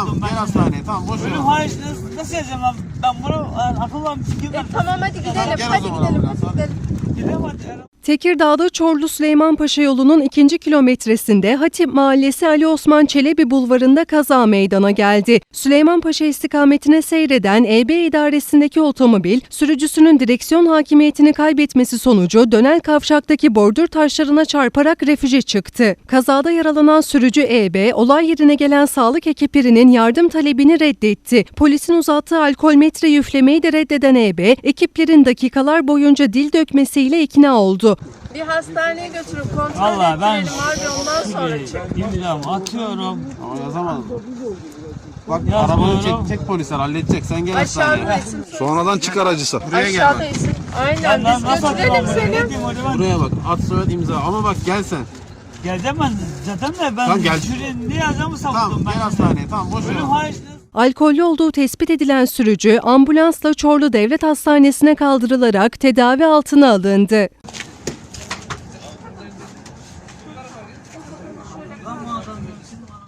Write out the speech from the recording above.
Tamam ben gel hastaneye tamam boş ver. Ölüm hariç nasıl, nasıl yazacağım ben? Ben bunu yani akıllı bir fikir E, tamam hadi gidelim. gel o Hadi zaman gidelim. ambulans, Hadi hadi. gidelim. Gidelim hadi. Tekirdağ'da Çorlu Süleymanpaşa yolunun ikinci kilometresinde Hatip Mahallesi Ali Osman Çelebi bulvarında kaza meydana geldi. Süleymanpaşa istikametine seyreden EB idaresindeki otomobil, sürücüsünün direksiyon hakimiyetini kaybetmesi sonucu dönen kavşaktaki bordür taşlarına çarparak refüje çıktı. Kazada yaralanan sürücü EB, olay yerine gelen sağlık ekiplerinin yardım talebini reddetti. Polisin uzattığı alkol metre yüflemeyi de reddeden EB, ekiplerin dakikalar boyunca dil dökmesiyle ikna oldu. Bir hastaneye götürüp kontrol Valla ben ettirelim abi ondan sonra çık. imzamı atıyorum. Ama yazamadım. Bak Yazmıyorum. arabanı çekecek polisler halledecek sen gel hastaneye. Aşağıda isim. Sonradan çıkar acısı. Buraya gel Aşağıda bak. isim. Ben Aynen biz nasıl götürelim seni. Buraya bak at soyad imza ama bak gel sen. Geleceğim ben zaten de ben Tamam, gel. şuraya ne yazacağımı savundum Tamam ben. gel hastaneye tamam boş ver. Ölüm hariç Alkollü olduğu tespit edilen sürücü ambulansla Çorlu Devlet Hastanesi'ne kaldırılarak tedavi altına alındı. Lan bu adam